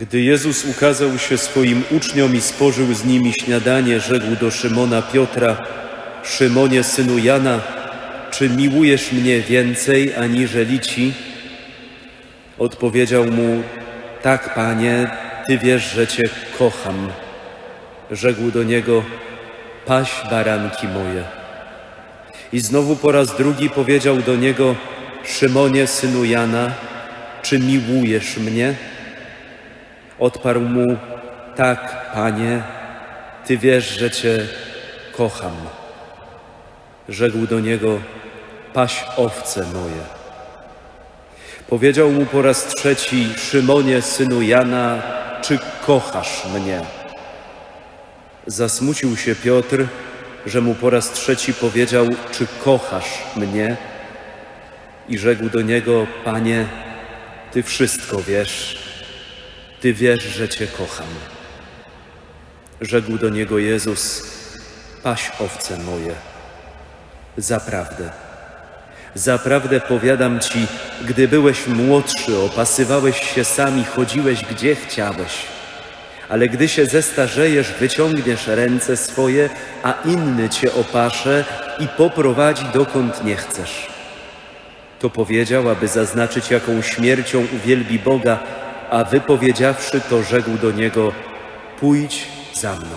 Gdy Jezus ukazał się swoim uczniom i spożył z nimi śniadanie, rzekł do Szymona Piotra: Szymonie, synu Jana, czy miłujesz mnie więcej aniżeli ci? Odpowiedział mu: Tak, panie, ty wiesz, że cię kocham. Rzekł do niego: Paś baranki moje. I znowu po raz drugi powiedział do niego: Szymonie, synu Jana, czy miłujesz mnie? Odparł mu: Tak, panie, ty wiesz, że cię kocham. Rzekł do niego: Paś owce moje. Powiedział mu po raz trzeci: Szymonie, synu Jana, czy kochasz mnie? Zasmucił się Piotr, że mu po raz trzeci powiedział: Czy kochasz mnie? I rzekł do niego: Panie, ty wszystko wiesz. Ty wiesz, że Cię kocham. Rzekł do niego Jezus: Paś owce moje. Zaprawdę, zaprawdę powiadam Ci, gdy byłeś młodszy, opasywałeś się sami, chodziłeś gdzie chciałeś. Ale gdy się zestarzejesz, wyciągniesz ręce swoje, a inny Cię opasze i poprowadzi dokąd nie chcesz. To powiedział, aby zaznaczyć, jaką śmiercią uwielbi Boga, a wypowiedziawszy to, rzekł do niego: Pójdź za mną.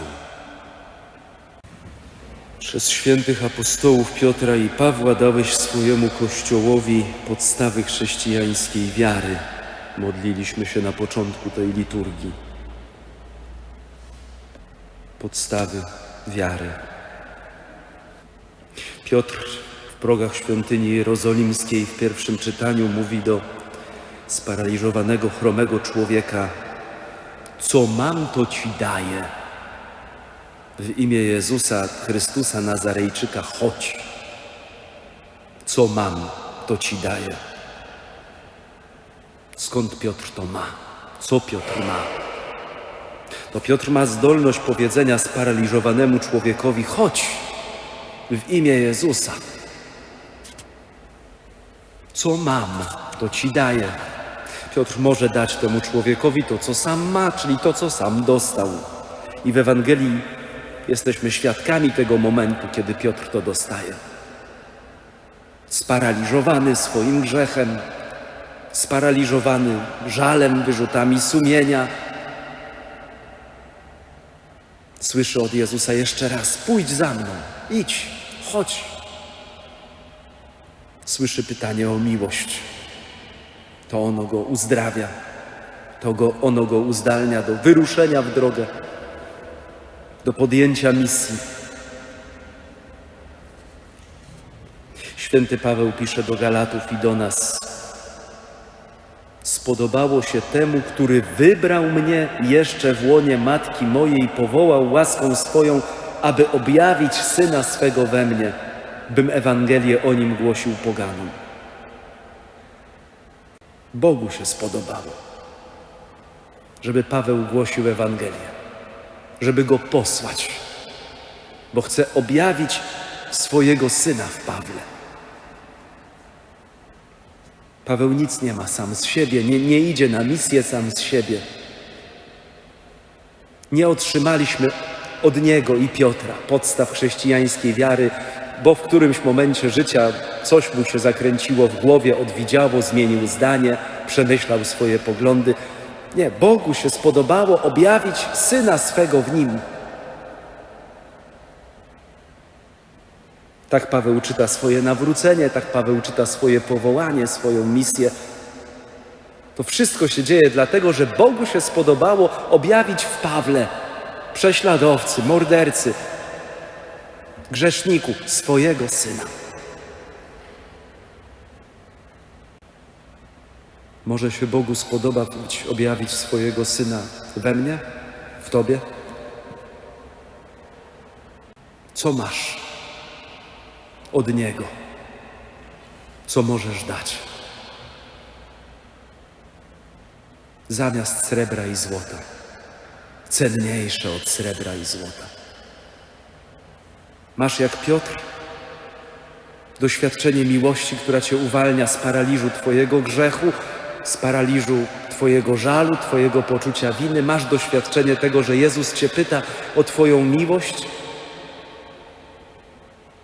Przez świętych apostołów Piotra i Pawła dałeś swojemu kościołowi podstawy chrześcijańskiej wiary. Modliliśmy się na początku tej liturgii. Podstawy wiary. Piotr w progach świątyni jerozolimskiej w pierwszym czytaniu mówi do sparaliżowanego, chromego człowieka: Co mam, to ci daję. W imię Jezusa Chrystusa Nazarejczyka chodź. Co mam, to ci daję. Skąd Piotr to ma? Co Piotr ma? To Piotr ma zdolność powiedzenia sparaliżowanemu człowiekowi: chodź w imię Jezusa. Co mam, to ci daję. Piotr może dać temu człowiekowi to, co sam ma, czyli to, co sam dostał. I w Ewangelii jesteśmy świadkami tego momentu, kiedy Piotr to dostaje. Sparaliżowany swoim grzechem, sparaliżowany żalem, wyrzutami sumienia, słyszy od Jezusa jeszcze raz: Pójdź za mną, idź, chodź. Słyszy pytanie o miłość. To ono go uzdrawia, to go, ono go uzdalnia do wyruszenia w drogę, do podjęcia misji. Święty Paweł pisze do Galatów i do nas: Spodobało się temu, który wybrał mnie jeszcze w łonie matki mojej, powołał łaską swoją, aby objawić syna swego we mnie, bym Ewangelię o nim głosił poganom. Bogu się spodobało, żeby Paweł głosił Ewangelię, żeby go posłać, bo chce objawić swojego syna w Pawle. Paweł nic nie ma sam z siebie, nie, nie idzie na misję sam z siebie. Nie otrzymaliśmy od niego i Piotra podstaw chrześcijańskiej wiary, bo w którymś momencie życia coś mu się zakręciło w głowie, odwidziało, zmienił zdanie, przemyślał swoje poglądy. Nie, Bogu się spodobało objawić syna swego w nim. Tak Paweł czyta swoje nawrócenie, tak Paweł czyta swoje powołanie, swoją misję. To wszystko się dzieje dlatego, że Bogu się spodobało objawić w Pawle prześladowcy, mordercy, grzeszniku swojego syna. Może się Bogu spodobać objawić swojego syna we mnie, w tobie? Co masz od niego? Co możesz dać? Zamiast srebra i złota, cenniejsze od srebra i złota. Masz jak Piotr doświadczenie miłości, która cię uwalnia z paraliżu Twojego grzechu z paraliżu Twojego żalu, Twojego poczucia winy, masz doświadczenie tego, że Jezus Cię pyta o Twoją miłość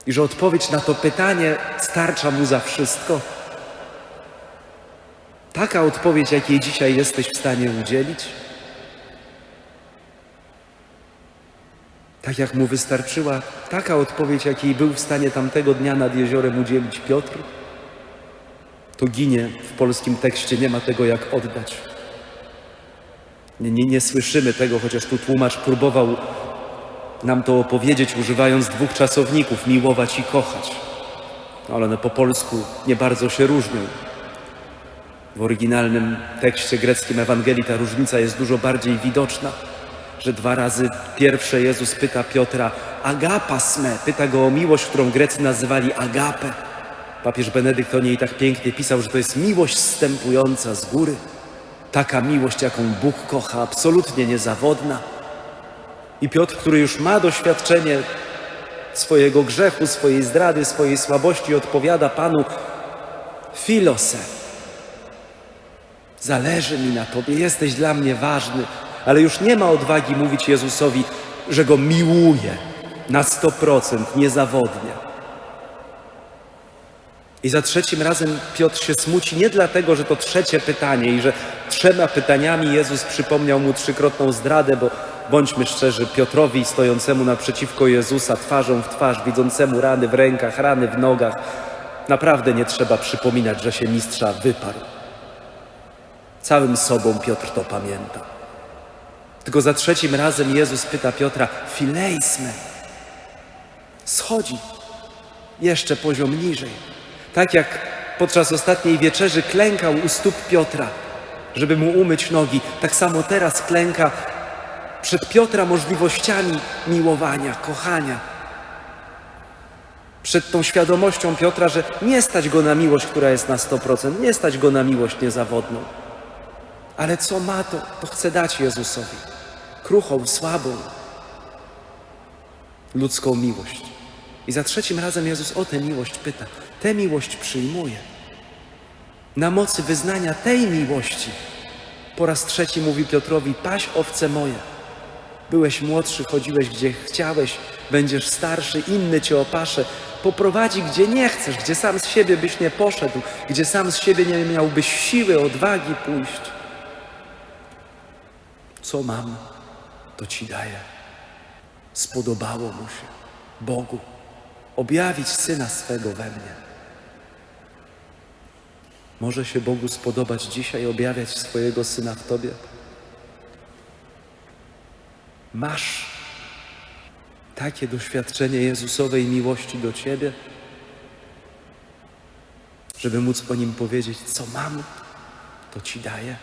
i że odpowiedź na to pytanie starcza Mu za wszystko. Taka odpowiedź, jakiej dzisiaj jesteś w stanie udzielić? Tak jak mu wystarczyła taka odpowiedź, jakiej był w stanie tamtego dnia nad jeziorem udzielić Piotr, to ginie w polskim tekście, nie ma tego jak oddać. Nie, nie, nie słyszymy tego, chociaż tu tłumacz próbował nam to opowiedzieć, używając dwóch czasowników miłować i kochać. Ale one po polsku nie bardzo się różnią. W oryginalnym tekście greckim Ewangelii ta różnica jest dużo bardziej widoczna, że dwa razy pierwsze Jezus pyta Piotra agapas me, pyta go o miłość, którą Grecy nazywali agapę. Papież Benedykt o niej tak pięknie pisał, że to jest miłość zstępująca z góry. Taka miłość, jaką Bóg kocha, absolutnie niezawodna. I Piotr, który już ma doświadczenie swojego grzechu, swojej zdrady, swojej słabości, odpowiada Panu Filose. Zależy mi na Tobie, jesteś dla mnie ważny, ale już nie ma odwagi mówić Jezusowi, że Go miłuje na 100%, niezawodnie. I za trzecim razem Piotr się smuci nie dlatego, że to trzecie pytanie i że trzema pytaniami Jezus przypomniał mu trzykrotną zdradę, bo bądźmy szczerzy, Piotrowi stojącemu naprzeciwko Jezusa twarzą w twarz, widzącemu rany w rękach, rany w nogach, naprawdę nie trzeba przypominać, że się mistrza wyparł. Całym sobą Piotr to pamięta. Tylko za trzecim razem Jezus pyta Piotra, fileisme, schodzi jeszcze poziom niżej. Tak jak podczas ostatniej wieczerzy klękał u stóp Piotra, żeby mu umyć nogi, tak samo teraz klęka przed Piotra możliwościami miłowania, kochania. Przed tą świadomością Piotra, że nie stać go na miłość, która jest na 100%, nie stać go na miłość niezawodną. Ale co ma to, to chce dać Jezusowi. Kruchą, słabą, ludzką miłość. I za trzecim razem Jezus o tę miłość pyta. Tę miłość przyjmuje. Na mocy wyznania tej miłości po raz trzeci mówi Piotrowi: Paś owce moje. Byłeś młodszy, chodziłeś gdzie chciałeś, będziesz starszy, inny cię opasze. Poprowadzi gdzie nie chcesz, gdzie sam z siebie byś nie poszedł, gdzie sam z siebie nie miałbyś siły, odwagi pójść. Co mam, to ci daję. Spodobało mu się Bogu objawić syna swego we mnie. Może się Bogu spodobać dzisiaj objawiać swojego syna w tobie? Masz takie doświadczenie Jezusowej miłości do ciebie, żeby móc o nim powiedzieć: Co mam, to ci daję.